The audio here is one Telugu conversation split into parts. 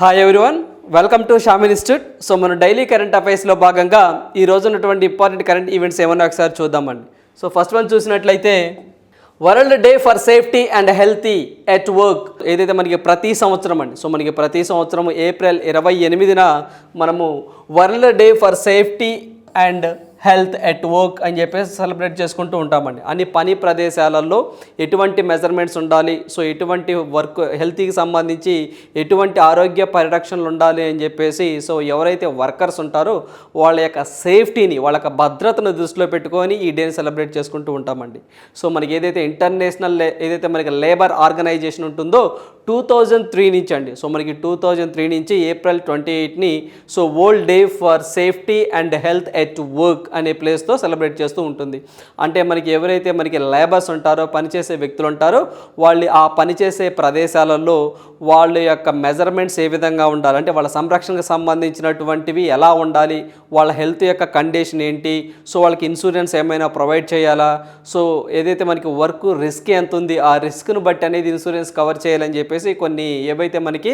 Hi everyone welcome to Shamil institute so మన డైలీ కరెంట్ అఫైర్స్లో భాగంగా ఈ రోజు ఉన్నటువంటి ఇంపార్టెంట్ కరెంట్ ఈవెంట్స్ ఏమన్నా ఒకసారి చూద్దామండి. సో ఫస్ట్ వన్ చూసినట్లయితే world day for safety and healthy at work ఏదైతే మనకి ప్రతి సంవత్సరం అండి. సో మనకి ప్రతి సంవత్సరం ఏప్రిల్ ఇరవై ఎనిమిదిన మనము world day for safety and health at work అని చెప్పేసి సెలబ్రేట్ చేసుకుంటూ ఉంటామండి. అన్ని పని ప్రదేశాలలో ఎటువంటి మెజర్మెంట్స్ ఉండాలి సో ఎటువంటి వర్క్ హెల్త్కి సంబంధించి ఎటువంటి ఆరోగ్య పరిరక్షణలు ఉండాలి అని చెప్పేసి సో ఎవరైతే వర్కర్స్ ఉంటారో వాళ్ళ యొక్క సేఫ్టీని వాళ్ళ యొక్క భద్రతను దృష్టిలో పెట్టుకొని ఈ డేని సెలబ్రేట్ చేసుకుంటూ ఉంటామండి. సో మనకి ఏదైతే ఇంటర్నేషనల్ ఏదైతే మనకి లేబర్ ఆర్గనైజేషన్ ఉంటుందో టూ థౌజండ్ త్రీ నుంచి అండి. సో మనకి టూ థౌజండ్ త్రీ నుంచి April twenty ఎయిట్ని so world day for safety and health at work అనే ప్లేస్తో సెలబ్రేట్ చేస్తూ ఉంటుంది. అంటే మనకి ఎవరైతే మనకి లేబర్స్ ఉంటారో పనిచేసే వ్యక్తులు ఉంటారో వాళ్ళు ఆ పనిచేసే ప్రదేశాలలో వాళ్ళ యొక్క మెజర్మెంట్స్ ఏ విధంగా ఉండాలి? అంటే వాళ్ళ సంరక్షణకు సంబంధించినటువంటివి ఎలా ఉండాలి? వాళ్ళ హెల్త్ యొక్క కండిషన్ ఏంటి? సో వాళ్ళకి ఇన్సూరెన్స్ ఏమైనా ప్రొవైడ్ చేయాలా? సో ఏదైతే మనకి వర్క్ రిస్క్ ఎంత ఉంది ఆ రిస్క్ను బట్టి అనేది ఇన్సూరెన్స్ కవర్ చేయాలని చెప్పేసి కొన్ని ఏవైతే మనకి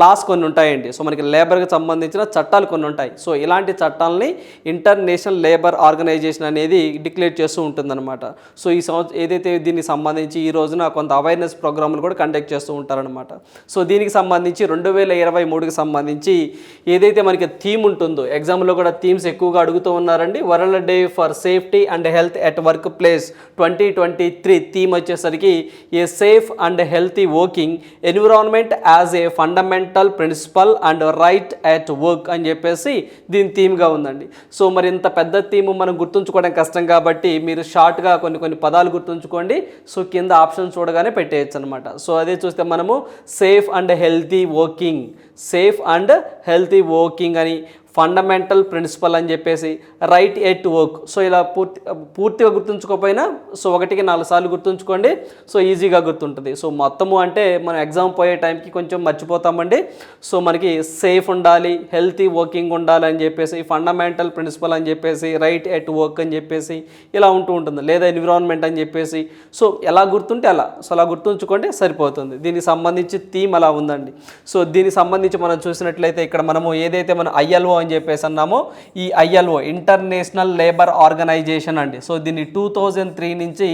లాస్ కొన్ని ఉంటాయండి. సో మనకి లేబర్కి సంబంధించిన చట్టాలు కొన్ని ఉంటాయి. సో ఇలాంటి చట్టాలని ఇంటర్నేషనల్ లేబర్ ఆర్గనైజేషన్ అనేది డిక్లేర్ చేస్తూ ఉంటుందన్నమాట. సో ఈ సంవత్సరం ఏదైతే దీనికి సంబంధించి ఈ రోజున కొంత అవేర్నెస్ ప్రోగ్రాములు కూడా కండక్ట్ చేస్తూ ఉంటారనమాట సో దీనికి సంబంధించి రెండు వేల ఇరవై మూడుకి సంబంధించి ఏదైతే మనకి థీమ్ ఉంటుందో ఎగ్జామ్లో కూడా థీమ్స్ ఎక్కువగా అడుగుతూ ఉన్నారండి. World day for safety and health at work place twenty twenty three theme వచ్చేసరికి a safe and healthy working environment as a fundamental principle and right at work అని చెప్పేసి దీని థీమ్గా ఉందండి. సో మరి ఇంత పెద్ద థీమ్ మనం గుర్తుంచుకోవడం కష్టం కాబట్టి మీరు షార్ట్గా కొన్ని కొన్ని పదాలు గుర్తుంచుకోండి. సో కింద ఆప్షన్ చూడగానే పెట్టేయచ్చు అనమాట సో అదే చూస్తే మనము safe and healthy working safe and healthy working అని ఫండమెంటల్ ప్రిన్సిపల్ అని చెప్పేసి రైట్ ఎట్ వర్క్ సో ఇలా పూర్తి పూర్తిగా గుర్తుంచుకోకపోయినా సో ఒకటికి నాలుగు సార్లు గుర్తుంచుకోండి. సో ఈజీగా గుర్తుంటుంది. సో మొత్తము అంటే మనం ఎగ్జామ్ పోయే టైంకి కొంచెం మర్చిపోతామండి. సో మనకి సేఫ్ ఉండాలి హెల్తీ వర్కింగ్ ఉండాలి అని చెప్పేసి ఫండమెంటల్ ప్రిన్సిపల్ అని చెప్పేసి రైట్ ఎట్ వర్క్ అని చెప్పేసి ఇలా ఉంటూ ఉంటుంది. లేదా ఎన్విరాన్మెంట్ అని చెప్పేసి. సో ఎలా గుర్తుంటే అలా. సో అలా గుర్తుంచుకోండి సరిపోతుంది. దీనికి సంబంధించి థీమ్ అలా ఉందండి. సో దీనికి సంబంధించి మనం చూసినట్లయితే ఇక్కడ మనము ఏదైతే మనం ఐఎల్ఓ అని చెప్పేసి అన్నాము. ఈ ఐఎల్ఓ ఇంటర్నేషనల్ లేబర్ ఆర్గనైజేషన్ అండి. సో దీన్ని టూ థౌజండ్ త్రీ నుంచి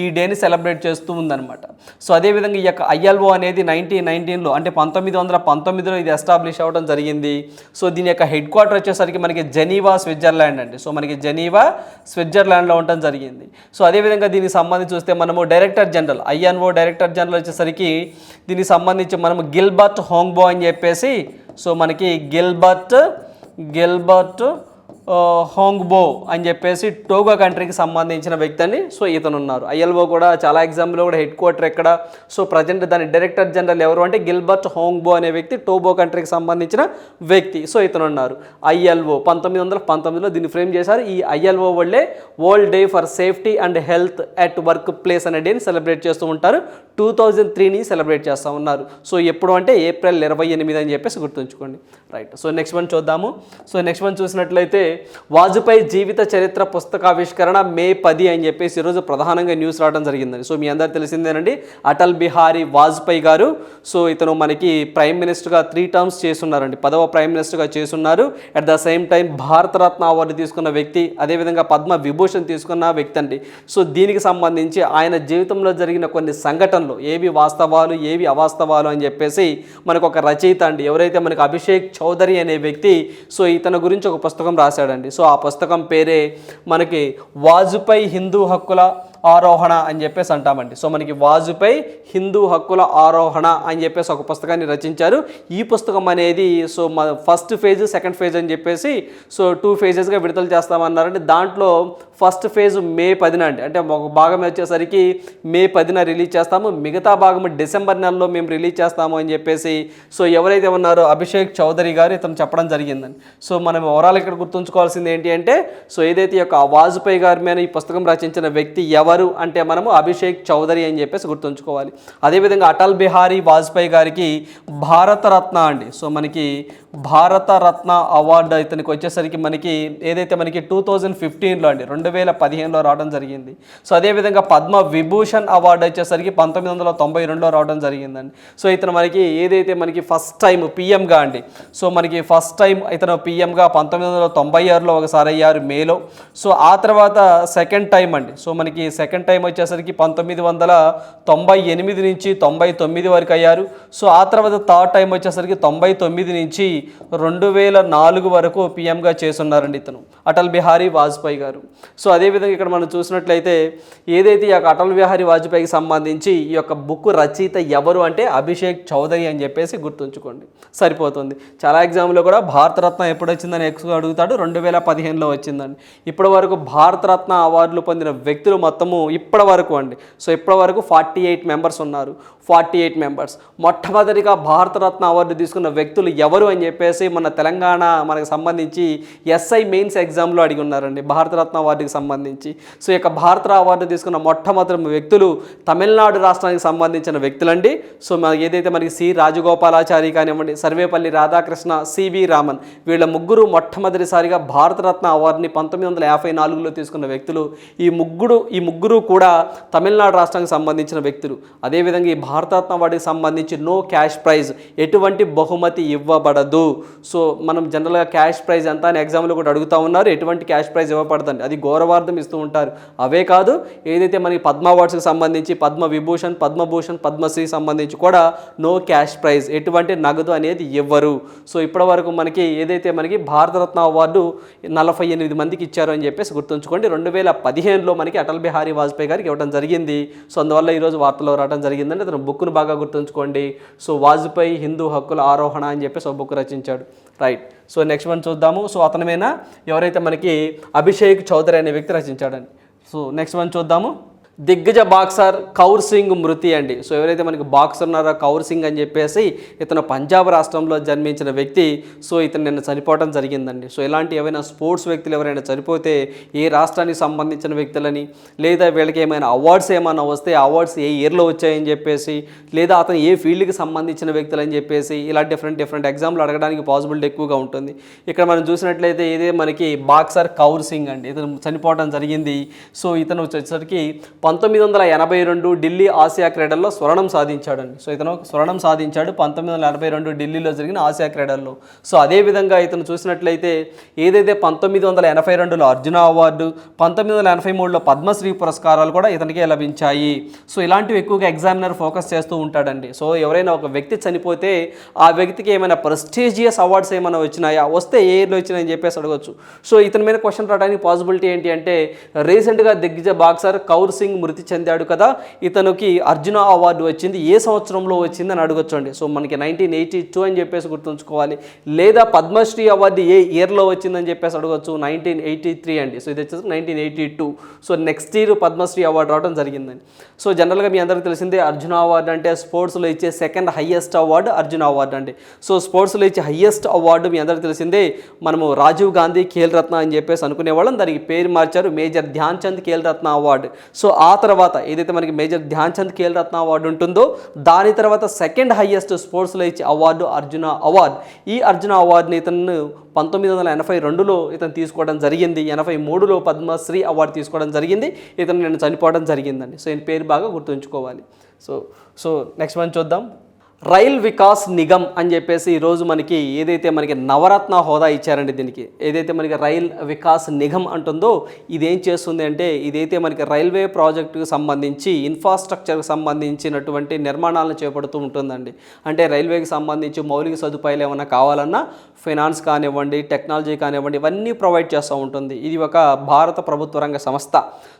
ఈ డేని సెలబ్రేట్ చేస్తూ ఉందన్నమాట. సో అదేవిధంగా ఈ యొక్క ఐఎల్ఓ అనేది నైన్టీన్ నైన్టీన్లో అంటే పంతొమ్మిది వందల పంతొమ్మిదిలో ఇది ఎస్టాబ్లిష్ అవ్వడం జరిగింది. సో దీని యొక్క హెడ్ క్వార్టర్ వచ్చేసరికి మనకి జెనీవా స్విట్జర్లాండ్ అండి. సో మనకి జెనీవా స్విట్జర్లాండ్లో ఉండటం జరిగింది. సో అదేవిధంగా దీనికి సంబంధించి చూస్తే మనము director general ILO director general వచ్చేసరికి దీనికి సంబంధించి మనము గిల్బర్ట్ హోంగ్బో అని చెప్పేసి సో మనకి గిల్బర్ట్ గిల్బర్ట్ ఆ, హోంగ్బో అని చెప్పేసి టోగో కంట్రీకి సంబంధించిన వ్యక్తి అని సో ఇతను ఉన్నారు ఐఎల్ఓ కూడా చాలా ఎగ్జామ్లో కూడా హెడ్ క్వార్టర్ ఎక్కడ. సో ప్రజెంట్ దాని డైరెక్టర్ జనరల్ ఎవరు అంటే గిల్బర్ట్ హోంగ్బో అనే వ్యక్తి టోబో కంట్రీకి సంబంధించిన వ్యక్తి. సో ఇతను ఉన్నారు ఐఎల్ఓ పంతొమ్మిది వందల పంతొమ్మిదిలో దీన్ని ఫ్రేమ్ చేశారు. ఈ ఐఎల్ఓ వాళ్ళే world day for safety and health at work place అనే డేని సెలబ్రేట్ చేస్తూ ఉంటారు. టూ థౌజండ్ త్రీని సెలబ్రేట్ చేస్తూ ఉన్నారు. సో ఎప్పుడు అంటే ఏప్రిల్ ఇరవై ఎనిమిది అని చెప్పేసి గుర్తుంచుకోండి. రైట్ సో నెక్స్ట్ వన్ చూద్దాము. సో నెక్స్ట్ వన్ చూసినట్లయితే వాజ్పేయి జీవిత చరిత్ర పుస్తకావిష్కరణ మే పది అని చెప్పేసి ఈరోజు ప్రధానంగా న్యూస్ రావడం జరిగిందండి. సో మీ అందరు తెలిసిందేనండి అటల్ బిహారీ వాజ్పేయి గారు సో ఇతను మనకి ప్రైమ్ మినిస్టర్గా త్రీ టర్మ్స్ చేస్తున్నారండి. పదవ ప్రైమ్ మినిస్టర్గా చేస్తున్నారు. At the same time Bharat Ratna award తీసుకున్న వ్యక్తి అదేవిధంగా పద్మ విభూషణ్ తీసుకున్న వ్యక్తి అండి. సో దీనికి సంబంధించి ఆయన జీవితంలో జరిగిన కొన్ని సంఘటనలు ఏవి వాస్తవాలు ఏవి అవాస్తవాలు అని చెప్పేసి మనకు ఒక రచయిత అండి. ఎవరైతే మనకు అభిషేక్ చౌదరి అనే వ్యక్తి సో ఇతని గురించి ఒక పుస్తకం రాశాడు. రాశాడండి. సో ఆ పుస్తకం పేరే మనకి వాజుపై హిందూ హక్కుల ఆరోహణ అని చెప్పేసి అంటామండి. సో మనకి వాజుపై హిందూ హక్కుల ఆరోహణ అని చెప్పేసి ఒక పుస్తకాన్ని రచించారు. ఈ పుస్తకం అనేది సో మన ఫస్ట్ ఫేజ్ సెకండ్ ఫేజ్ అని చెప్పేసి సో టూ ఫేజెస్గా విడుదల చేస్తామన్నారండి. దాంట్లో ఫస్ట్ ఫేజ్ మే పదిన అండి. అంటే ఒక భాగం వచ్చేసరికి మే పదిన రిలీజ్ చేస్తాము. మిగతా భాగం డిసెంబర్ నెలలో మేము రిలీజ్ చేస్తాము అని చెప్పేసి సో ఎవరైతే ఉన్నారో అభిషేక్ చౌదరి గారు ఇతను చెప్పడం జరిగిందండి. సో మనం ఓవరాల్ ఇక్కడ గుర్తుంచుకోవాల్సింది ఏంటి అంటే సో ఏదైతే యొక్క వాజ్పేయి గారి మీద ఈ పుస్తకం రచించిన వ్యక్తి ఎవరు అంటే మనము అభిషేక్ చౌదరి అని చెప్పేసి గుర్తుంచుకోవాలి. అదేవిధంగా అటల్ బిహారీ వాజ్పేయి గారికి భారతరత్న అండి. సో మనకి భారత రత్న అవార్డు ఇతనికి వచ్చేసరికి మనకి ఏదైతే మనకి టూ థౌజండ్ ఫిఫ్టీన్లో అండి రెండు వేల పదిహేనులో రావడం జరిగింది. సో అదేవిధంగా పద్మ విభూషణ్ అవార్డు వచ్చేసరికి పంతొమ్మిది వందల తొంభై రెండులో రావడం జరిగిందండి. సో ఇతను మనకి ఏదైతే మనకి ఫస్ట్ టైం పిఎంగా అండి సో మనకి ఫస్ట్ టైం ఇతను పిఎంగా పంతొమ్మిది వందల తొంభై ఆరులో ఒకసారి అయ్యారు మేలో. సో ఆ తర్వాత సెకండ్ టైం అండి సో మనకి సెకండ్ టైం వచ్చేసరికి పంతొమ్మిది వందల తొంభై ఎనిమిది నుంచి తొంభై తొమ్మిది వరకు అయ్యారు. సో ఆ తర్వాత థర్డ్ టైం వచ్చేసరికి తొంభై తొమ్మిది నుంచి రెండు వేల నాలుగు వరకు పిఎంగా చేస్తున్నారండి ఇతను. అటల్ బిహారీ వాజ్పేయి గారు. సో అదేవిధంగా ఇక్కడ మనం చూసినట్లయితే ఏదైతే ఈ యొక్క అటల్ బిహారీ వాజ్పేయికి సంబంధించి ఈ యొక్క బుక్ రచయిత ఎవరు అంటే అభిషేక్ చౌదరి అని చెప్పేసి గుర్తుంచుకోండి. సరిపోతుంది. చాలా ఎగ్జామ్లో కూడా భారతరత్న ఎప్పుడు వచ్చిందని ఎక్కువ అడుగుతాడు రెండు వేల పదిహేనులో వచ్చిందండి. ఇప్పటి వరకు భారతరత్న అవార్డులు పొందిన వ్యక్తులు మొత్తము ఇప్పటి వరకు అండి. సో ఇప్పటి వరకు ఫార్టీ ఎయిట్ మెంబర్స్ ఉన్నారు. Forty eight members. మొట్టమొదటిగా భారతరత్న అవార్డు తీసుకున్న వ్యక్తులు ఎవరు అని చెప్పేసి మన తెలంగాణ మనకు సంబంధించి ఎస్ఐ మెయిన్స్ ఎగ్జామ్లో అడిగి ఉన్నారండి భారతరత్న అవార్డుకి సంబంధించి. సో ఈ యొక్క భారత అవార్డు తీసుకున్న మొట్టమొదటి వ్యక్తులు తమిళనాడు రాష్ట్రానికి సంబంధించిన వ్యక్తులండి. సో మన ఏదైతే మనకి సి రాజగోపాలాచారి కానివ్వండి సర్వేపల్లి రాధాకృష్ణ సివి రామన్ వీళ్ళ ముగ్గురు మొట్టమొదటిసారిగా భారతరత్న అవార్డుని పంతొమ్మిది వందల యాభై నాలుగులో తీసుకున్న వ్యక్తులు ఈ ముగ్గురు ఈ ముగ్గురు కూడా తమిళనాడు రాష్ట్రానికి సంబంధించిన వ్యక్తులు. అదేవిధంగా ఈ భారతరత్న అవార్డుకి సంబంధించి నో క్యాష్ ప్రైజ్ ఎటువంటి బహుమతి ఇవ్వబడదు. సో మనం జనరల్గా క్యాష్ ప్రైజ్ ఎంత అని ఎగ్జామ్లో కూడా అడుగుతూ ఉన్నారు. ఎటువంటి క్యాష్ ప్రైజ్ ఇవ్వబడదండి. అది గౌరవార్థం ఇస్తూ ఉంటారు. అవే కాదు ఏదైతే మనకి పద్మ అవార్డ్స్కి సంబంధించి పద్మ విభూషణ్ పద్మభూషణ్ పద్మశ్రీ సంబంధించి కూడా నో క్యాష్ ప్రైజ్ ఎటువంటి నగదు అనేది ఇవ్వరు. సో ఇప్పటి వరకు మనకి ఏదైతే మనకి భారతరత్న అవార్డు నలభై ఎనిమిది మందికి ఇచ్చారు అని చెప్పేసి గుర్తుంచుకోండి. రెండు వేల పదిహేనులో మనకి అటల్ బిహారీ వాజ్పేయి గారికి ఇవ్వడం జరిగింది. సో అందువల్ల ఈరోజు వార్తలో రావడం జరిగిందంటే అతను బుక్ను బాగా గుర్తుంచుకోండి. సో వాజ్పేయి హిందూ హక్కుల ఆరోహణ అని చెప్పేసి ఒక బుక్ రచించాడు రైట్ సో నెక్స్ట్ వన్ చూద్దాము. సో అతనిమేనా ఎవరైతే మనకి అభిషేక్ చౌదరి అనే వ్యక్తి రచించాడని. సో నెక్స్ట్ వన్ చూద్దాము. దిగ్గజ బాక్సర్ కౌర్ సింగ్ మృతి అండి. సో ఎవరైతే మనకి బాక్సర్ ఉన్నారో కౌర్ సింగ్ అని చెప్పేసి ఇతను పంజాబ్ రాష్ట్రంలో జన్మించిన వ్యక్తి. సో ఇతను నిన్న చనిపోవడం జరిగిందండి. సో ఇలాంటి ఏమైనా స్పోర్ట్స్ వ్యక్తులు ఎవరైనా చనిపోతే ఏ రాష్ట్రానికి సంబంధించిన వ్యక్తులని లేదా వీళ్ళకి ఏమైనా అవార్డ్స్ ఏమైనా వస్తే అవార్డ్స్ ఏ ఇయర్లో వచ్చాయని చెప్పేసి లేదా అతను ఏ ఫీల్డ్కి సంబంధించిన వ్యక్తులు అని చెప్పేసి ఇలా డిఫరెంట్ డిఫరెంట్ ఎగ్జామ్లు అడగడానికి పాసిబిలిటీ ఎక్కువగా ఉంటుంది. ఇక్కడ మనం చూసినట్లయితే ఇదే మనకి బాక్సర్ కౌర్ సింగ్ అండి. ఇతను చనిపోవడం జరిగింది. సో ఇతను వచ్చేసరికి పంతొమ్మిది వందల ఎనభై రెండు ఢిల్లీ ఆసియా క్రీడల్లో స్వర్ణం సాధించాడండి. సో ఇతను స్వర్ణం సాధించాడు పంతొమ్మిది వందల ఎనభై రెండు ఢిల్లీలో జరిగిన ఆసియా క్రీడల్లో. సో అదేవిధంగా ఇతను చూసినట్లయితే ఏదైతే పంతొమ్మిది వందల ఎనభై రెండులో అర్జున అవార్డు పంతొమ్మిది వందల ఎనభై మూడులో పద్మశ్రీ పురస్కారాలు కూడా ఇతనికే లభించాయి. సో ఇలాంటివి ఎక్కువగా ఎగ్జామినర్ ఫోకస్ చేస్తూ ఉంటాడండి. సో ఎవరైనా ఒక వ్యక్తి చనిపోతే ఆ వ్యక్తికి ఏమైనా ప్రెస్టీజియస్ అవార్డ్స్ ఏమైనా వచ్చినాయా? వస్తే ఏ ఇయర్లో వచ్చినాయని చెప్పేసి అడగవచ్చు సో ఇతని మీద క్వశ్చన్ రావడానికి పాసిబిలిటీ ఏంటి అంటే రీసెంట్గా దిగ్గజ బాక్సర్ కౌర్ సింగ్ మృతి చెందాడు కదా. ఇతనికి అర్జున అవార్డు వచ్చింది. ఏ సంవత్సరంలో వచ్చింది అని అడగొచ్చండి. సో మనకి నైన్టీన్ ఎయిటీ టూ అని చెప్పేసి గుర్తుంచుకోవాలి. లేదా పద్మశ్రీ అవార్డు ఏ ఇయర్లో వచ్చిందని చెప్పేసి అడగొచ్చు. నైన్టీన్ ఎయిటీ త్రీ అండి. సో ఇది వచ్చేసి nineteen eighty two. So next year Padma Shri award రావడం జరిగిందండి. సో జనరల్గా మీ అందరికీ తెలిసిందే అర్జున అవార్డు అంటే స్పోర్ట్స్లో ఇచ్చే second highest award Arjuna award అండి. సో స్పోర్ట్స్లో ఇచ్చే హయ్యెస్ట్ అవార్డు మీ అందరికీ తెలిసిందే మనము రాజీవ్ గాంధీ ఖేల్ రత్న అని చెప్పేసి అనుకునేవాళ్ళం దానికి పేరు మార్చారు major Dhyan Chand Khel Ratna award. So ఆ ఆ తర్వాత ఏదైతే మనకి మేజర్ ధ్యాన్ చంద్ ఖేల్ రత్న అవార్డు ఉంటుందో దాని తర్వాత సెకండ్ హైయెస్ట్ స్పోర్ట్స్లో ఇచ్చే అవార్డు అర్జున అవార్డు. ఈ అర్జున అవార్డుని ఇతను పంతొమ్మిది వందల ఎనభై రెండులో ఇతను తీసుకోవడం జరిగింది. ఎనభై మూడులో పద్మశ్రీ అవార్డు తీసుకోవడం జరిగింది. ఇతను నేను చనిపోవడం జరిగిందండి. సో ఈయన పేరు బాగా గుర్తుంచుకోవాలి. సో సో నెక్స్ట్ వన్ చూద్దాం. రైల్ వికాస్ నిగమ్ అని చెప్పేసి ఈరోజు మనకి ఏదైతే మనకి నవరత్న హోదా ఇచ్చారండి దీనికి ఏదైతే మనకి రైల్ వికాస్ నిగమ్ అంటుందో ఇదేం చేస్తుంది అంటే ఇదైతే మనకి రైల్వే ప్రాజెక్టుకు సంబంధించి ఇన్ఫ్రాస్ట్రక్చర్కి సంబంధించినటువంటి నిర్మాణాలను చేపడుతూ ఉంటుందండి. అంటే రైల్వేకి సంబంధించి మౌలిక సదుపాయాలు ఏమైనా కావాలన్నా ఫైనాన్స్ కానివ్వండి టెక్నాలజీ కానివ్వండి ఇవన్నీ ప్రొవైడ్ చేస్తూ ఉంటుంది. ఇది ఒక భారత ప్రభుత్వ రంగ సంస్థ.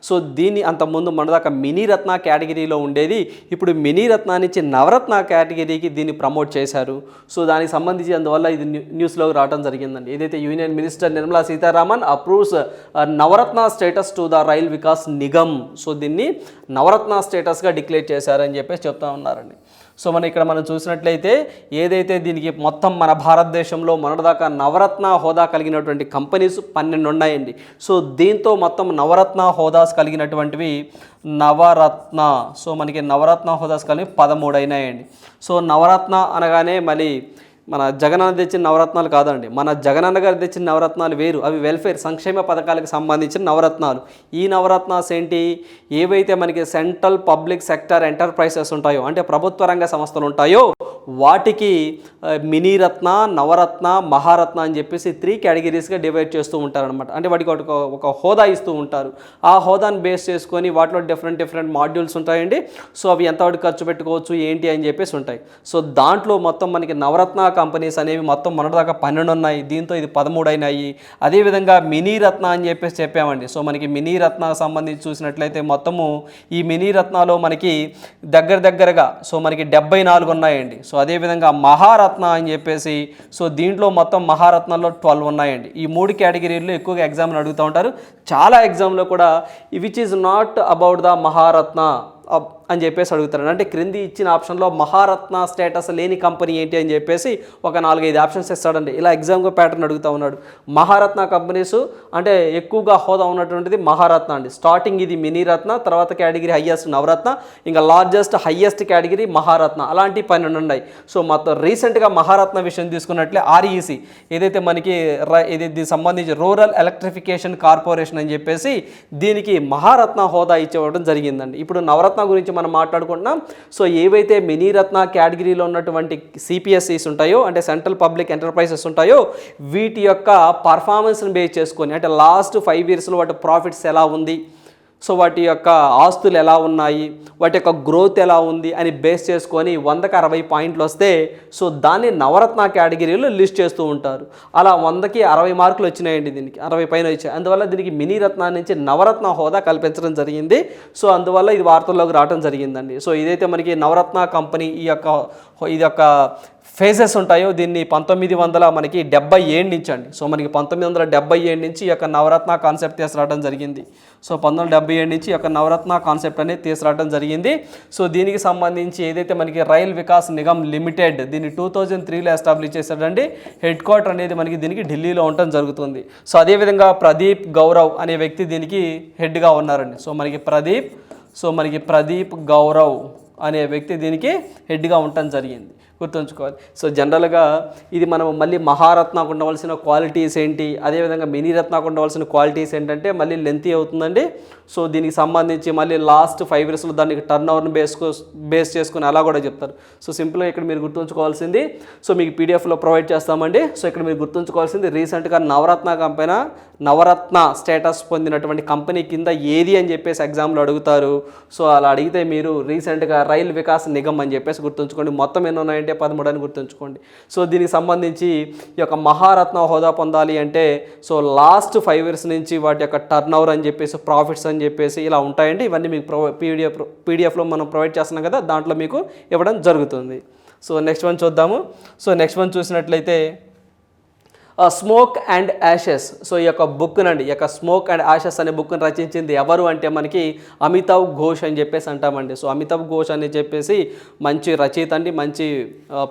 సో దీన్ని అంతకుముందు మనదాకా మినీ రత్న కేటగిరీలో ఉండేది. ఇప్పుడు మినీ రత్న నుంచి నవరత్న కేటగిరీకి దీన్ని ప్రమోట్ చేశారు. సో దానికి సంబంధించి అందువల్ల ఇది న్యూస్లోకి రావడం జరిగిందండి. ఏదైతే union minister Nirmala Sitharaman approves Navratna status to the Rail Vikas Nigam. So దీన్ని నవరత్న స్టేటస్గా డిక్లేర్ చేశారని చెప్పేసి చెప్తా ఉన్నారండి. సో మనం ఇక్కడ మనం చూసినట్లయితే ఏదైతే దీనికి మొత్తం మన భారతదేశంలో మొన్నటిదాకా నవరత్న హోదా కలిగినటువంటి కంపెనీస్ పన్నెండు ఉన్నాయండి. సో దీంతో మొత్తం నవరత్న హోదాస్ కలిగినటువంటివి నవరత్న. సో మనకి నవరత్న హోదాస్ కలిగి పదమూడు అయినాయండి. సో నవరత్న అనగానే మళ్ళీ మన జగనన్న తెచ్చిన నవరత్నాలు కాదండి. మన జగనన్న గారు తెచ్చిన నవరత్నాలు వేరు. అవి వెల్ఫేర్ సంక్షేమ పథకాలకు సంబంధించిన నవరత్నాలు. ఈ నవరత్నాలు ఏంటి? ఏవైతే మనకి సెంట్రల్ పబ్లిక్ సెక్టర్ ఎంటర్ప్రైజెస్ ఉంటాయో అంటే ప్రభుత్వ రంగ సంస్థలు ఉంటాయో వాటికి మినీరత్న నవరత్న మహారత్న అని చెప్పేసి త్రీ కేటగిరీస్గా డివైడ్ చేస్తూ ఉంటారనమాట అంటే వాటికి ఒక ఒక హోదా ఇస్తూ ఉంటారు. ఆ హోదాను బేస్ చేసుకొని వాటిలో డిఫరెంట్ డిఫరెంట్ మాడ్యూల్స్ ఉంటాయండి. సో అవి ఎంతవరకు ఖర్చు పెట్టుకోవచ్చు ఏంటి అని చెప్పేసి ఉంటాయి. సో దాంట్లో మొత్తం మనకి నవరత్న కంపెనీస్ అనేవి మొత్తం మొన్నటిదాకా పన్నెండు ఉన్నాయి దీంతో ఇది పదమూడు అయినాయి అదేవిధంగా మినీ రత్న అని చెప్పేసి చెప్పామండి. సో మనకి మినీ రత్న సంబంధించి చూసినట్లయితే మొత్తము ఈ మినీ రత్నాలో మనకి దగ్గర దగ్గరగా సో మనకి డెబ్బై నాలుగు ఉన్నాయండి. సో అదేవిధంగా మహారత్న అని చెప్పేసి సో దీంట్లో మొత్తం మహారత్నంలో ట్వెల్వ్ ఉన్నాయండి. ఈ మూడు కేటగిరీల్లో ఎక్కువగా ఎగ్జామ్లు అడుగుతూ ఉంటారు. చాలా ఎగ్జామ్లో కూడా which is not about the Maharatna? అని చెప్పేసి అడుగుతారు అంటే క్రింది ఇచ్చిన ఆప్షన్లో మహారత్న స్టేటస్ లేని కంపెనీ ఏంటి అని చెప్పేసి ఒక నాలుగైదు ఆప్షన్స్ ఇస్తాడండి. ఇలా ఎగ్జామ్గా ప్యాటర్న్ అడుగుతూ ఉన్నాడు. మహారత్న కంపెనీస్ అంటే ఎక్కువగా హోదా ఉన్నటువంటిది మహారత్న అండి. స్టార్టింగ్ ఇది మినీ రత్న తర్వాత కేటగిరీ హయ్యెస్ట్ నవరత్న ఇంకా లార్జెస్ట్ హయ్యెస్ట్ కేటగిరీ మహారత్న అలాంటి పన్నెండు ఉన్నాయి. సో మొత్తం రీసెంట్గా మహారత్న విషయం తీసుకున్నట్లే ఆర్ఈసి ఏదైతే మనకి ఇది దీనికి సంబంధించి రూరల్ ఎలక్ట్రిఫికేషన్ కార్పొరేషన్ అని చెప్పేసి దీనికి మహారత్న హోదా ఇచ్చేవడం జరిగిందండి. ఇప్పుడు నవరత్న గురించి మనం మాట్లాడుకుంటున్నాం. సో ఏవైతే మినీ రత్న కేటగిరీలో ఉన్నటువంటి సిపిఎస్సిస్ ఉంటాయో అంటే సెంట్రల్ పబ్లిక్ ఎంటర్ప్రైజెస్ ఉంటాయో వీటి యొక్క పర్ఫార్మెన్స్ని బేస్ చేసుకొని అంటే లాస్ట్ ఫైవ్ ఇయర్స్లో వాటి ప్రాఫిట్స్ ఎలా ఉంది సో వాటి యొక్క ఆస్తులు ఎలా ఉన్నాయి? వాటి యొక్క గ్రోత్ ఎలా ఉంది? అని బేస్ చేసుకొని వందకి అరవై పాయింట్లు వస్తే సో దాన్ని నవరత్న కేటగిరీలో లిస్ట్ చేస్తూ ఉంటారు. అలా వందకి అరవై మార్కులు వచ్చినాయండి దీనికి. అరవై పైన వచ్చాయి. అందువల్ల దీనికి మినీ రత్న నుంచి నవరత్న హోదా కల్పించడం జరిగింది. సో అందువల్ల ఇది వార్తల్లోకి రావడం జరిగిందండి. సో ఇదైతే మనకి నవరత్న కంపెనీ ఈ యొక్క ఇది యొక్క ఫేజెస్ ఉంటాయో దీన్ని పంతొమ్మిది వందల మనకి డెబ్బై ఏడు నుంచి అండి. సో మనకి పంతొమ్మిది వందల డెబ్బై ఏడు నుంచి ఈ యొక్క నవరత్న కాన్సెప్ట్ తీసుకురావడం జరిగింది. సో పంతొమ్మిది వందల డెబ్బై ఏడు నుంచి యొక్క నవరత్న కాన్సెప్ట్ అనేది తీసుకురావడం జరిగింది. సో దీనికి సంబంధించి ఏదైతే మనకి రైల్ వికాస్ నిగమ్ లిమిటెడ్ దీన్ని టూ థౌజండ్ త్రీలో ఎస్టాబ్లిష్ చేశాడండి హెడ్ క్వార్టర్ అనేది మనకి దీనికి ఢిల్లీలో ఉండటం జరుగుతుంది. సో అదేవిధంగా ప్రదీప్ గౌరవ్ అనే వ్యక్తి దీనికి హెడ్గా ఉన్నారండి. సో మనకి ప్రదీప్ సో మనకి ప్రదీప్ గౌరవ్ అనే వ్యక్తి దీనికి హెడ్గా ఉండటం జరిగింది. గుర్తుంచుకోవాలి. సో జనరల్గా ఇది మనం మళ్ళీ మహారత్నకు ఉండవలసిన క్వాలిటీస్ ఏంటి? అదేవిధంగా మినీ రత్నకు ఉండవలసిన క్వాలిటీస్ ఏంటంటే మళ్ళీ లెంతీ అవుతుందండి. సో దీనికి సంబంధించి మళ్ళీ లాస్ట్ ఫైవ్ ఇయర్స్లో దానికి టర్న్ ఓవర్ని బేస్ బేస్ చేసుకుని అలా కూడా చెప్తారు. సో సింపుల్గా ఇక్కడ మీరు గుర్తుంచుకోవాల్సింది సో మీకు పీడిఎఫ్లో ప్రొవైడ్ చేస్తామండి. సో ఇక్కడ మీరు గుర్తుంచుకోవాల్సింది రీసెంట్గా నవరత్న కంపెనీ నవరత్న స్టేటస్ పొందినటువంటి కంపెనీ కింద ఏది అని చెప్పేసి ఎగ్జామ్లో అడుగుతారు. సో అలా అడిగితే మీరు రీసెంట్గా రైల్ వికాస్ నిగమ్ అని చెప్పేసి గుర్తుంచుకోండి. మొత్తం ఎన్ని ఉన్నాయంటే పదమూడు అని గుర్తుంచుకోండి. సో దీనికి సంబంధించి ఈ యొక్క మహారత్న హోదా పొందాలి అంటే సో లాస్ట్ ఫైవ్ ఇయర్స్ నుంచి వాటి యొక్క టర్న్ ఓవర్ అని చెప్పేసి ప్రాఫిట్స్ అని చెప్పేసి ఇలా ఉంటాయండి. ఇవన్నీ మీకు ప్రొవై పీడిఎఫ్ పీడిఎఫ్లో మనం ప్రొవైడ్ చేస్తున్నాం కదా దాంట్లో మీకు ఇవ్వడం జరుగుతుంది. సో నెక్స్ట్ వన్ చూద్దాము. సో నెక్స్ట్ వన్ చూసినట్లయితే స్మోక్ అండ్ యాషెస్ సో ఈ యొక్క బుక్ నండి ఈ యొక్క స్మోక్ అండ్ యాషెస్ అనే బుక్ని రచించింది ఎవరు అంటే మనకి అమితావ్ ఘోష్ అని చెప్పేసి అంటామండి. సో అమితావ్ ఘోష్ అని చెప్పేసి మంచి రచయిత అండి మంచి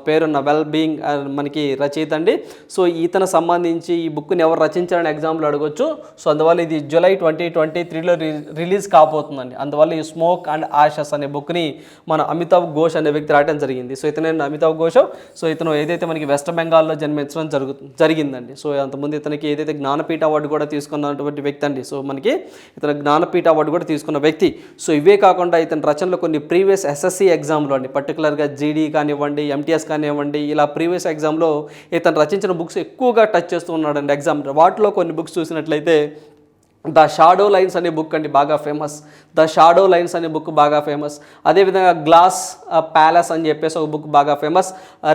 పేరున్న వెల్ బీయింగ్ మనకి రచయిత అండి. సో ఇతను సంబంధించి ఈ బుక్ని ఎవరు రచించారని ఎగ్జామ్లో అడగొచ్చు. సో అందువల్ల ఇది జూలై ట్వంటీ ట్వంటీ త్రీలో రిలీజ్ కాబోతుందండి. అందువల్ల ఈ స్మోక్ అండ్ ఆషస్ అనే బుక్ని మన అమితావ్ ఘోష్ అనే వ్యక్తి రాయడం జరిగింది. సో ఇతనే అమితావ్ ఘోష్? సో ఇతను ఏదైతే మనకి వెస్ట్ బెంగాల్లో జన్మించడం జరుగు జరిగింది జరిగిందండి. సో అంతకుముందు ఇతనికి ఏదైతే జ్ఞానపీఠ అవార్డు కూడా తీసుకున్నటువంటి వ్యక్తి అండి. సో మనకి ఇతను జ్ఞానపీఠ అవార్డు కూడా తీసుకున్న వ్యక్తి. సో ఇవే కాకుండా ఇతని రచనలు కొన్ని ప్రీవియస్ ఎస్ఎస్సి ఎగ్జామ్లో అండి. పర్టికులర్గా జీడీ కానివ్వండి ఎంటీఎస్ కానివ్వండి ఇలా ప్రీవియస్ ఎగ్జామ్లో ఇతను రచించిన బుక్స్ ఎక్కువగా టచ్ చేస్తూ ఉన్నాడండి. ఎగ్జామ్ వాటిలో కొన్ని బుక్స్ చూసినట్లయితే ద షాడో లైన్స్ అనే బుక్ అండి బాగా ఫేమస్. ద షాడో లైన్స్ అనే బుక్ బాగా ఫేమస్. అదేవిధంగా గ్లాస్ ప్యాలెస్ అని చెప్పేసి ఒక బుక్ బాగా ఫేమస్.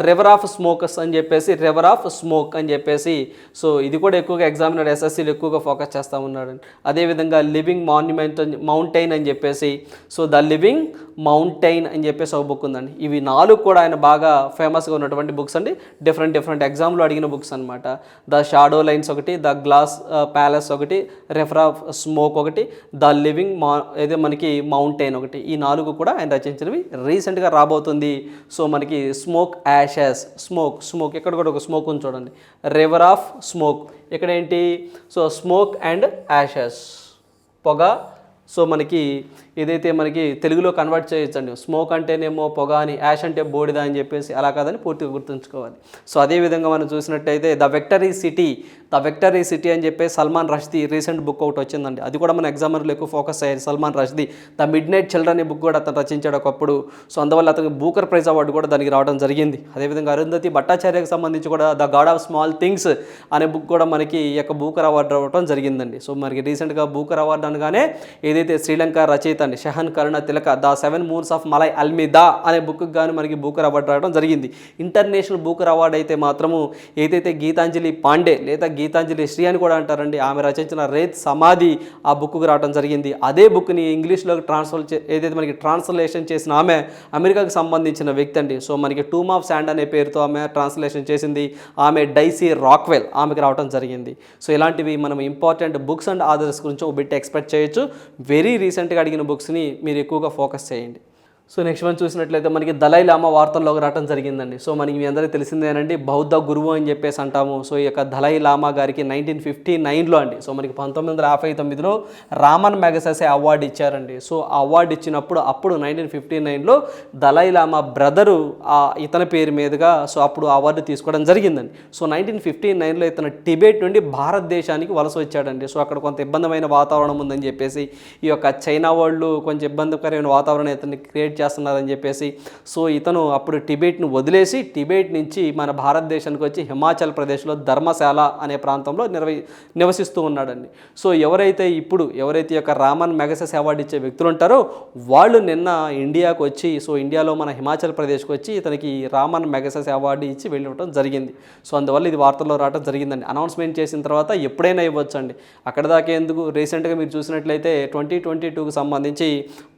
రివర్ ఆఫ్ స్మోకర్స్ అని చెప్పేసి రివర్ ఆఫ్ స్మోక్ అని చెప్పేసి. సో ఇది కూడా ఎక్కువగా ఎగ్జామినర్ ఎస్ఎస్సీలు ఎక్కువగా ఫోకస్ చేస్తూ ఉన్నాడు అదేవిధంగా లివింగ్ మాన్యుమెంట్ మౌంటైన్ అని చెప్పేసి. సో ద లివింగ్ మౌంటైన్ అని చెప్పేసి ఒక బుక్ ఉందండి. ఇవి నాలుగు కూడా ఆయన బాగా ఫేమస్గా ఉన్నటువంటి బుక్స్ అండి. డిఫరెంట్ డిఫరెంట్ ఎగ్జామ్లో అడిగిన బుక్స్ అనమాట ద షాడో లైన్స్ ఒకటి ద గ్లాస్ ప్యాలెస్ ఒకటి రెఫర్ ఆఫ్ స్మోక్ ఒకటి ద లివింగ్ మా ఏదో మనకి మౌంటైన్ ఒకటి. ఈ నాలుగు కూడా ఆయన రచించినవి. రీసెంట్గా రాబోతుంది. సో మనకి స్మోక్ యాషెస్ స్మోక్ స్మోక్ ఇక్కడ కూడా ఒక స్మోక్ ఉంది చూడండి. రివర్ ఆఫ్ స్మోక్ ఇక్కడ ఏంటి? సో స్మోక్ అండ్ యాషెస్ పొగ. సో మనకి ఏదైతే మనకి తెలుగులో కన్వర్ట్ చేయొచ్చండి స్మోక్ అంటేనేమో పొగ అని యాష్ అంటే బోడిద అని చెప్పేసి అలా కాదని పూర్తిగా గుర్తుంచుకోవాలి. సో అదేవిధంగా మనం చూసినట్టయితే the victory city the victory city అని చెప్పి సల్మాన్ రష్దీ రీసెంట్ బుక్ ఒకటి వచ్చిందండి. అది కూడా మన ఎగ్జామర్లు ఎక్కువ ఫోకస్ అయ్యారు Salman Rushdie. The midnight children book కూడా అతను రచించాడు ఒకప్పుడు. సో అందువల్ల అతనికి బూకర్ ప్రైజ్ అవార్డు కూడా దానికి రావడం జరిగింది. అదేవిధంగా అరుంధతి భట్టాచార్యకు సంబంధించి కూడా the god of small things అనే బుక్ కూడా మనకి ఈ యొక్క బూకర్ అవార్డు రావడం జరిగిందండి. సో మనకి రీసెంట్గా బూకర్ అవార్డు అనగానే ఏదైతే శ్రీలంక రచయిత చూడండి. Shehan Karunatilaka the seven moons of Maali Almeida అనే బుక్ గాను మనకి బూకర్ అవార్డు రావడం జరిగింది. ఇంటర్నేషనల్ బూకర్ అవార్డు అయితే మాత్రము ఏదైతే గీతాంజలి పాండే లేదా గీతాంజలి శ్రీ అని కూడా అంటారండి ఆమె రచించిన రేత్ సమాధి ఆ బుక్కు రావడం జరిగింది. అదే బుక్ని ఇంగ్లీష్లోకి ట్రాన్స్ఫర్ ఏదైతే మనకి ట్రాన్స్లేషన్ చేసిన ఆమె అమెరికాకు సంబంధించిన వ్యక్తి అండి. సో మనకి టూమ్ ఆఫ్ శాండ్ అనే పేరుతో ఆమె ట్రాన్స్లేషన్ చేసింది. ఆమె డైసీ రాక్వెల్ ఆమెకి రావడం జరిగింది. సో ఇలాంటివి మనం ఇంపార్టెంట్ బుక్స్ అండ్ ఆథర్స్ గురించి ఒక బిట్ ఎక్స్పెక్ట్ చేయొచ్చు. వెరీ రీసెంట్గా అడిగిన బుక్స్ని మీరు ఎక్కువగా ఫోకస్ చేయండి. సో నెక్స్ట్ వన్ చూసినట్లయితే మనకి దలై లామా వార్తల్లోకి రావడం జరిగిందండి. సో మనకి మీ అందరికీ తెలిసిందేనండి బౌద్ధ గురువు అని చెప్పేసి అంటాము. సో ఈ యొక్క దలై లామా గారికి నైన్టీన్ ఫిఫ్టీ నైన్లో అండి. సో మనకి పంతొమ్మిది వందల యాభై తొమ్మిదిలో రామన్ మెగసెసే అవార్డు ఇచ్చారండి. సో ఆ అవార్డు ఇచ్చినప్పుడు అప్పుడు నైన్టీన్ ఫిఫ్టీ నైన్లో దలై లామా బ్రదరు ఆ ఇతని పేరు మీదుగా సో అప్పుడు అవార్డు తీసుకోవడం జరిగిందండి. సో నైన్టీన్ ఫిఫ్టీ నైన్లో ఇతను టిబెట్ నుండి భారతదేశానికి వలస వచ్చాడండి. సో అక్కడ కొంత ఇబ్బందిమైన వాతావరణం ఉందని చెప్పేసి ఈ యొక్క చైనా వాళ్ళు కొంచెం ఇబ్బందికరమైన వాతావరణం ఇతన్ని క్రియేట్ చేస్తున్నారని చెప్పేసి సో ఇతను అప్పుడు టిబెట్ను వదిలేసి టిబెట్ నుంచి మన భారతదేశానికి వచ్చి హిమాచల్ ప్రదేశ్లో ధర్మశాల అనే ప్రాంతంలో నిర్వ నివసిస్తూ ఉన్నాడండి. సో ఎవరైతే ఇప్పుడు ఎవరైతే యొక్క రామన్ మెగసెస్ అవార్డు ఇచ్చే వ్యక్తులు ఉంటారో వాళ్ళు నిన్న ఇండియాకు వచ్చి సో ఇండియాలో మన హిమాచల్ ప్రదేశ్కి వచ్చి ఇతనికి రామన్ మెగసెస్ అవార్డు ఇచ్చి వెళ్ళివ్వడం జరిగింది. సో అందువల్ల ఇది వార్తల్లో రావడం జరిగిందండి. అనౌన్స్మెంట్ చేసిన తర్వాత ఎప్పుడైనా ఇవ్వచ్చండి. అక్కడ దాకా ఎందుకు రీసెంట్గా మీరు చూసినట్లయితే ట్వంటీ ట్వంటీ టూకి సంబంధించి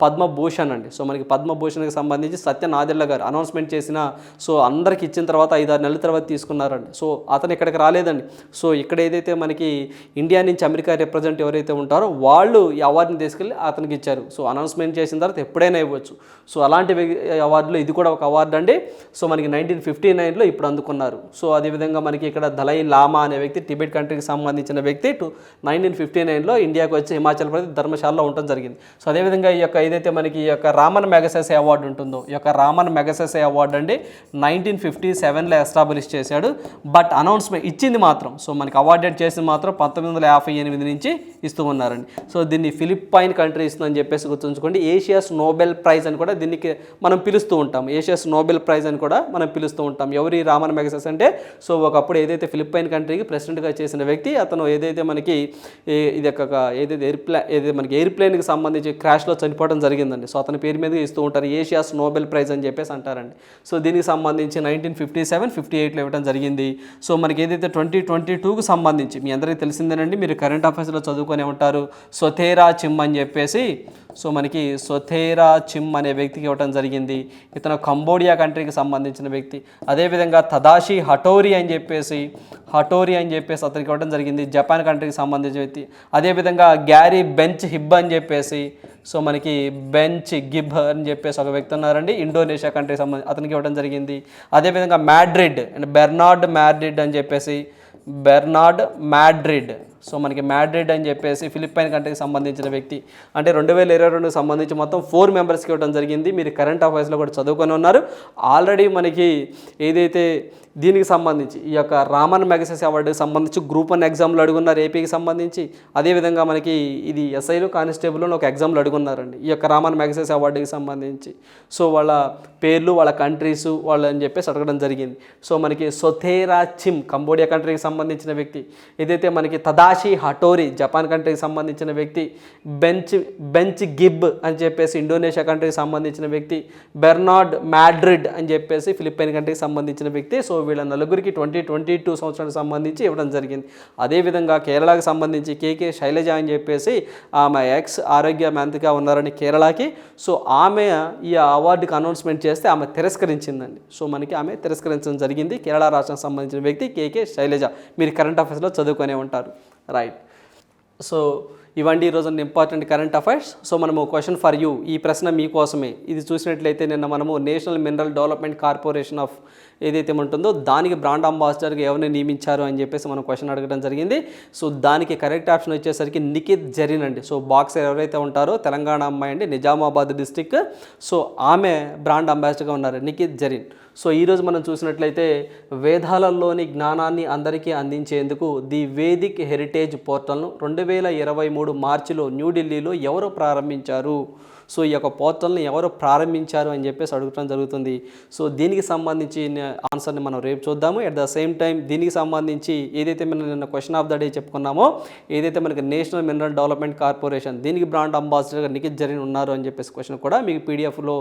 పద్మభూషణ్ అండి. సో మనకి పద్మ పద్మభూషణ్కి సంబంధించి సత్య నాదెళ్ళ గారు అనౌన్స్మెంట్ చేసిన సో అందరికి ఇచ్చిన తర్వాత ఐదారు నెలల తర్వాత తీసుకున్నారండి. సో అతను ఇక్కడికి రాలేదండి. సో ఇక్కడ ఏదైతే మనకి ఇండియా నుంచి అమెరికా రిప్రజెంట్ ఎవరైతే ఉంటారో వాళ్ళు ఈ అవార్డుని తీసుకెళ్ళి అతనికి ఇచ్చారు. సో అనౌన్స్మెంట్ చేసిన తర్వాత ఎప్పుడైనా ఇవ్వచ్చు. సో అలాంటి వ్యక్తి- అవార్డులో ఇది కూడా ఒక అవార్డు అండి. సో మనకి నైన్టీన్ ఫిఫ్టీ నైన్లో ఇప్పుడు అందుకున్నారు. సో అదేవిధంగా మనకి ఇక్కడ దలై లామా అనే వ్యక్తి టిబెట్ కంట్రీకి సంబంధించిన వ్యక్తి టు నైన్టీన్ ఫిఫ్టీ నైన్లో ఇండియాకి వచ్చి హిమాచల్ ప్రదేశ్ ధర్మశాలలో ఉండటం జరిగింది. సో అదేవిధంగా ఈ యొక్క ఏదైతే మనకి ఈ యొక్క రామన్ మెగసెసే అవార్డు ఉంటుందో. ఈ యొక్క రామన్ మెగసెసే అవార్డు అండి నైన్టీన్ ఫిఫ్టీ సెవెన్లో ఎస్టాబ్లిష్ చేశాడు. బట్ అనౌన్స్మెంట్ ఇచ్చింది మాత్రం. సో మనకి అవార్డెడ్ చేసింది మాత్రం పంతొమ్మిది వందల యాభై ఎనిమిది నుంచి ఇస్తూ ఉన్నారండి. సో దీన్ని ఫిలిప్పైన్ కంట్రీ ఇస్తుందని చెప్పేసి గుర్తుంచుకోండి. ఏషియాస్ నోబెల్ ప్రైజ్ అని కూడా దీనికి మనం పిలుస్తూ ఉంటాం. ఏషియాస్ నోబెల్ ప్రైజ్ అని కూడా మనం పిలుస్తూ ఉంటాం. ఎవరి రామన్ మెగసెస్ అంటే సో ఒకప్పుడు ఏదైతే ఫిలిప్పైన్ కంట్రీకి ప్రెసిడెంట్గా చేసిన వ్యక్తి అతను ఏదైతే మనకి ఇది ఒక ఏదైతే ఎయిర్ప్లే ఏదైతే మనకి ఎయిర్ప్లేన్కి సంబంధించి క్రాష్లో చనిపోవడం జరిగిందండి. సో అతని పేరు మీద ఇస్తూ ఉంటారు. ఏషియాస్ నోబెల్ ప్రైజ్ అని చెప్పేసి అంటారండి. సో దీనికి సంబంధించి నైన్టీన్ ఫిఫ్టీ సెవెన్ ఫిఫ్టీ ఎయిట్లో ఇవ్వడం జరిగింది. సో మనకి ఏదైతే ట్వంటీ ట్వంటీ టూకు సంబంధించి మీ అందరికీ తెలిసిందేనండి మీరు కరెంట్ అఫైర్స్లో చదువుకొని ఉంటారు. సొథేరా చిమ్ అని చెప్పేసి సో మనకి సొథేరా చిమ్ అనే వ్యక్తికి ఇవ్వడం జరిగింది. ఇతను కంబోడియా కంట్రీకి సంబంధించిన వ్యక్తి. అదేవిధంగా తదాషి హటోరి అని చెప్పేసి హటోరి అని చెప్పేసి అతనికి ఇవ్వడం జరిగింది. జపాన్ కంట్రీకి సంబంధించిన వ్యక్తి. అదేవిధంగా గ్యారీ బెంచ్ హిబ్ అని చెప్పేసి సో మనకి బెంచ్ గిబ్ అని చెప్పేసి ఒక వ్యక్తి ఉన్నారండి. ఇండోనేషియా కంట్రీకి సంబంధించి అతనికి ఇవ్వడం జరిగింది. అదేవిధంగా మ్యాడ్రిడ్ అండ్ బెర్నార్డ్ మ్యాడ్రిడ్ అని చెప్పేసి బెర్నార్డ్ మ్యాడ్రిడ్ సో మనకి మ్యాడ్రిడ్ అని చెప్పేసి ఫిలిప్పైన్ కంట్రీకి సంబంధించిన వ్యక్తి. అంటే రెండు వేల ఇరవై రెండుకి సంబంధించి మొత్తం ఫోర్ మెంబర్స్కి ఇవ్వడం జరిగింది. మీరు కరెంట్ అఫైర్స్లో కూడా చదువుకొని ఉన్నారు. ఆల్రెడీ మనకి ఏదైతే దీనికి సంబంధించి ఈ యొక్క రామన్ మెగసెస్ అవార్డుకి సంబంధించి గ్రూప్ వన్ ఎగ్జామ్లు అడుగున్నారు ఏపీకి సంబంధించి. అదేవిధంగా మనకి ఇది ఎస్ఐలు కానిస్టేబుల్ ఒక ఎగ్జామ్లు అడుగున్నారండి. ఈ యొక్క రామన్ మెగసెస్ అవార్డుకి సంబంధించి. సో వాళ్ళ పేర్లు వాళ్ళ కంట్రీస్ వాళ్ళు అని చెప్పేసి అడగడం జరిగింది. సో మనకి సొథేరా చిమ్ కంబోడియా కంట్రీకి సంబంధించిన వ్యక్తి. ఏదైతే మనకి తదాషి హటోరి జపాన్ కంట్రీకి సంబంధించిన వ్యక్తి. బెంచ్ బెంచ్ గిబ్ అని చెప్పేసి ఇండోనేషియా కంట్రీకి సంబంధించిన వ్యక్తి. బెర్నార్డ్ మ్యాడ్రిడ్ అని చెప్పేసి ఫిలిప్పైన్ కంట్రీకి సంబంధించిన వ్యక్తి. సో వీళ్ళ నలుగురికి ట్వంటీ ట్వంటీ టూ సంవత్సరానికి సంబంధించి ఇవ్వడం జరిగింది. అదేవిధంగా కేరళకు సంబంధించి కేకే శైలజ అని చెప్పేసి ఆమె ఎక్స్ ఆరోగ్య మంత్రిగా ఉన్నారని కేరళకి. సో ఆమె ఈ అవార్డుకి అనౌన్స్మెంట్ చేస్తే ఆమె తిరస్కరించిందండి. సో మనకి ఆమె తిరస్కరించడం జరిగింది. కేరళ రాష్ట్రానికి సంబంధించిన వ్యక్తి కేకే శైలజ. మీరు కరెంట్ అఫైర్స్లో చదువుకునే ఉంటారు. రైట్. సో ఇవండి ఈరోజు ఇంపార్టెంట్ కరెంట్ అఫైర్స్. సో మనము క్వశ్చన్ ఫర్ యూ. ఈ ప్రశ్న మీకోసమే. ఇది చూసినట్లయితే నిన్న మనము national mineral development corporation of ఏదైతే ఉంటుందో దానికి బ్రాండ్ అంబాసిడర్గా ఎవరిని నియమించారు అని చెప్పేసి మనం క్వశ్చన్ అడగడం జరిగింది. సో దానికి కరెక్ట్ ఆప్షన్ వచ్చేసరికి నిఖిత్ జరీన్ అండి. సో బాక్సర్ ఎవరైతే ఉంటారో తెలంగాణ అమ్మాయి అండి నిజామాబాద్ డిస్టిక్ సో ఆమె బ్రాండ్ అంబాసిడర్గా ఉన్నారు నిఖిత్ జరీన్. సో ఈరోజు మనం చూసినట్లయితే వేదాలలోని జ్ఞానాన్ని అందరికీ అందించేందుకు ది వేదిక్ హెరిటేజ్ పోర్టల్ను రెండు వేల ఇరవై మూడు మార్చిలో న్యూఢిల్లీలో ఎవరు ప్రారంభించారు? సో ఈ యొక్క పోర్టల్ని ఎవరు ప్రారంభించారు అని చెప్పేసి అడగటం జరుగుతుంది. సో దీనికి సంబంధించి ఆన్సర్ని మనం రేపు చూద్దాము. అట్ ద సేమ్ టైం దీనికి సంబంధించి ఏదైతే మనం నిన్న క్వశ్చన్ ఆఫ్ ద డే చెప్పుకున్నామో ఏదైతే మనకి నేషనల్ మినరల్ డెవలప్మెంట్ కార్పొరేషన్ దీనికి బ్రాండ్ అంబాసిడర్గా నిఖిత్ జరీన్ ఉన్నారు అని చెప్పేసి క్వశ్చన్ కూడా మీకు పీడిఎఫ్లో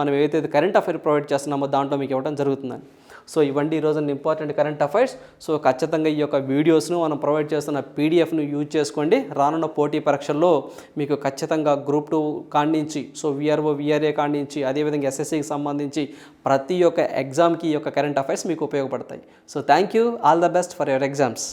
మనం ఏదైతే కరెంట్ అఫైర్ ప్రొవైడ్ చేస్తున్నామో దాంట్లో మీకు ఇవ్వడం జరుగుతుందని. సో ఇవ్వండి. ఈరోజు ఇంపార్టెంట్ కరెంట్ అఫైర్స్ సో ఖచ్చితంగా ఈ యొక్క వీడియోస్ను మనం ప్రొవైడ్ చేస్తున్న పీడిఎఫ్ను యూజ్ చేసుకోండి. రానున్న పోటీ పరీక్షల్లో మీకు ఖచ్చితంగా గ్రూప్ టూ కాండించి సో విఆర్ఓ విఆర్ఏ కాండించి అదేవిధంగా ఎస్ఎస్సికి సంబంధించి ప్రతి ఒక్క ఎగ్జామ్కి ఈ యొక్క కరెంట్ అఫైర్స్ మీకు ఉపయోగపడతాయి. So thank you all the best for your exams